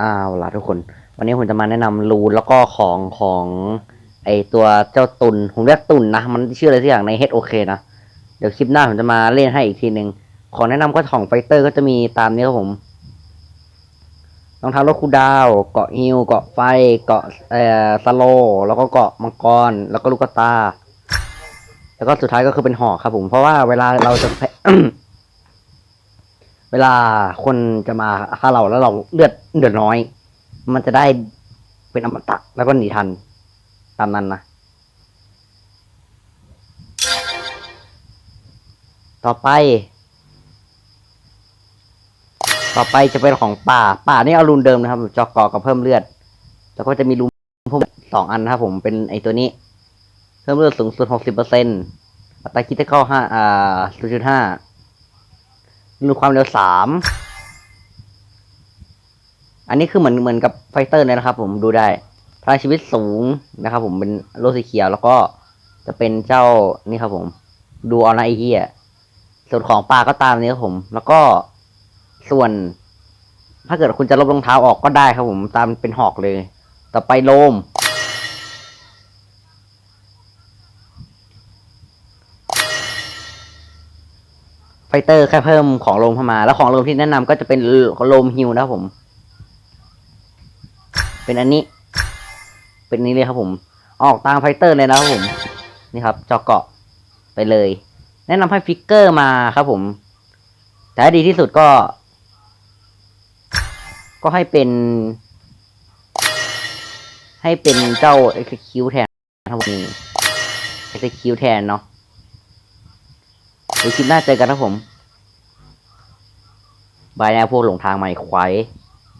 อ้าวล่ะทุกคน วันนี้ผมจะมาแนะนำรูนแล้วก็ของของไอตัวเจ้าตุน ผมเรียกตุนนะ มันชื่ออะไรสักอย่างใน HOK นะ เดี๋ยวคลิปหน้าผมจะมาเล่นให้อีกทีหนึ่งขอแนะนำก็ของไฟเตอร์ก็จะมีตามนี้ครับผมรองเท้ารถคูดาว เกาะฮิลเกาะไฟ เกาะเอ่อสโล แล้วก็เกาะมังกร แล้วก็ลูกตา แล้วก็สุดท้ายก็คือเป็นหอกครับผม เพราะว่าเวลาเราจะ เวลาคนจะมาฆ่าเราแล้วเราเลือดเดือดน้อย มันจะได้เป็นอมตะแล้วก็หนีทัน ตามนั้นนะ ต่อไป ต่อไปจะเป็นของป่า ป่านี่เอารูนเดิมนะครับจอกกอกับเพิ่มเลือด แล้วก็จะมีรูนเพิ่มสองอันนะครับผมเป็นไอตัวนี้ เพิ่มเลือดสูงสุดหกสิบเปอร์เซ็นต์อัตราคิดเข้าห้าอ่าศูนย์จุดห้า รูความเร็วสามอันนี้คือเหมือนเหมือนกับไฟเตอร์เลยนะครับ ผมดูได้พลังชีวิตสูงนะครับ ผมเป็นโลสีเขียวแล้วก็จะเป็นเจ้านี่ครับ ผม ดูออนไลน์ไอ้เฮียส่วนของปลาก็ตามนี้ครับผม แล้วก็ส่วน ถ้าเกิดคุณจะลบรองเท้าออกก็ได้ครับ ผมตามเป็นหอกเลย ต่อไปโลม ไฟเตอร์แค่เพิ่มของโลมเข้ามา แล้วของโลมที่แนะนำก็จะเป็นโลมฮิวนะครับผม เป็นอันนี้ เป็นนี้เลยครับผม ออกตามไฟเตอร์เลยนะครับผม นี่ครับ จอเกาะไปเลย แนะนำให้ฟิกเกอร์มาครับผม แต่ดีที่สุดก็ ก็ให้เป็น ให้เป็นเจ้า execute แทนครับผม execute แทนเนาะ เดี๋ยวคลิปหน้าเจอกันนะผม บายแนวพวกหลงทางใหม่ควาย